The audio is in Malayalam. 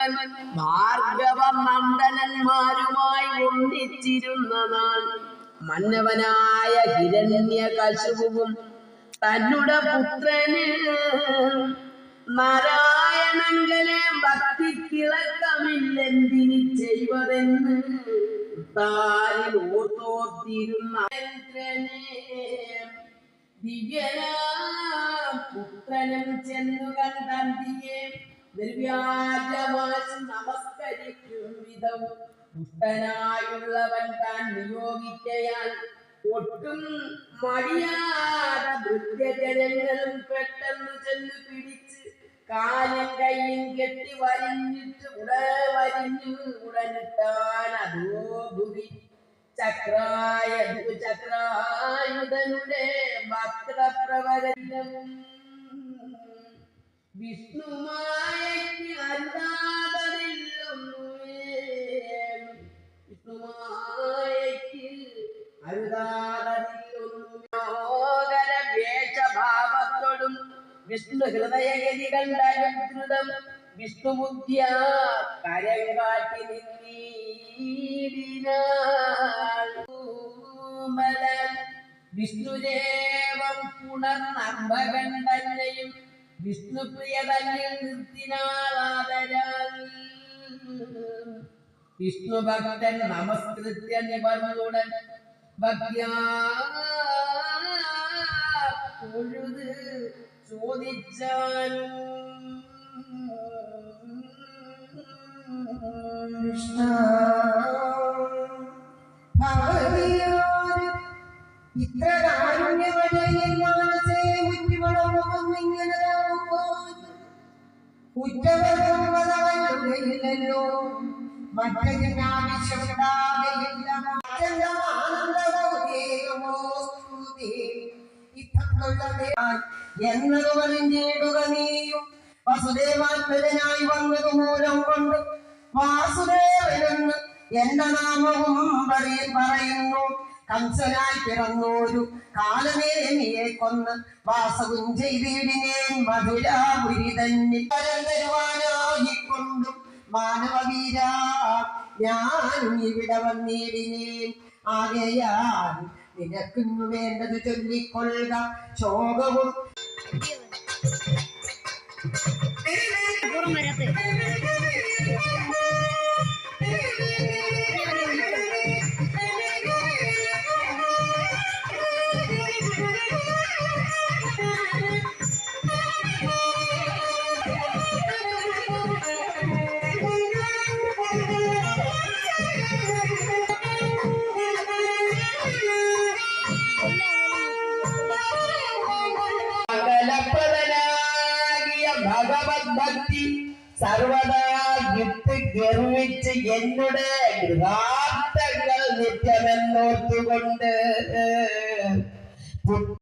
ഭാർഗവ നന്ദനന്മാരുമായി ഒന്നിച്ചിരുന്ന മന്നവനായ ഹിരണ്യ കശുവും തന്നുടെ പുത്രന് നാരായണങ്കലെ ഭക്തിക്കിളക്കമില്ലെന്തിനി ചെയ്വതെന്ന് താനിൽ ഓർത്തോത്തിരുന്ന ദിവ്യനാം പുത്രനും ചെന്നു കണ്ടന്തിയെ നിർവ്യാജമാശം നമസ്കരിക്കും വിധം. ദുഷ്ടനായുള്ളവൻ താൻ നിയോഗിക്കയാൽ ഒട്ടും മടിയാതെ വൃത്യജനങ്ങളും പെട്ടെന്ന് ചെന്ന് പിടിച്ച് കാലും കൈയും കെട്ടി വരിഞ്ഞിട്ട് ഉട വരിഞ്ഞു ഉടനിട്ടാൻ അതോ ഭുവി ചക്രായ ചക്രായുധനുടെ വക്രപ്രവരവും വിഷ്ണുമായയ്ക്ക് അരുതാതതില്ലൊന്നുമേ വിഷ്ണുമായയ്ക്ക് അരുതാതതില്ലൊന്നുമോദര വേഷഭാവത്തോടും വിഷ്ണു ഹൃദയഗതി കണ്ടനുദ്രുതം വിഷ്ണുബുദ്ധ്യ കരം കാട്ടി നിന്നീടിനാൾ വിഷ്ണുദേവം പുണർന്നർഭകൻ തന്നെയും വിഷ്ണുപ്രിയ തന്നിൽ നിർത്തിനാളാതരാൽ വിഷ്ണു ഭക്തൻ നമസ്കൃത്യ നിവർന്നുടൻ ഭക്യാ പൊഴുത് ചോദിച്ചാലും കൃഷ്ണ ഇത്ര എന്നത് പറഞ്ഞിടുക നീയും വസുദേവാത്മജനായി വന്നത് മൂലം കൊണ്ട് വാസുദേവനെന്ന് എന്റെ നാമവും പറയ പറയുന്നു. കംസനായി പിറന്നോരു കാലമേ കാലനേമിയെ കൊന്ന് വാസവും ചെയ്തിടിനേൻ മധുരാപുരി തന്നിൽ പരം തരുവാനായിക്കൊണ്ടും മാനവവീര ഞാനും ഇവിടെ വന്നിടിനേൻ ആകയാൽ നിനക്കിന്നു വേണ്ടത് ചൊല്ലിക്കൊള്ളുക ശോകവും. பக்தி சர்வதா விட்டு கர்விச்சு என்னுடைய கிராத்தங்கள் நித்தியமென்னோர்த்து கொண்டு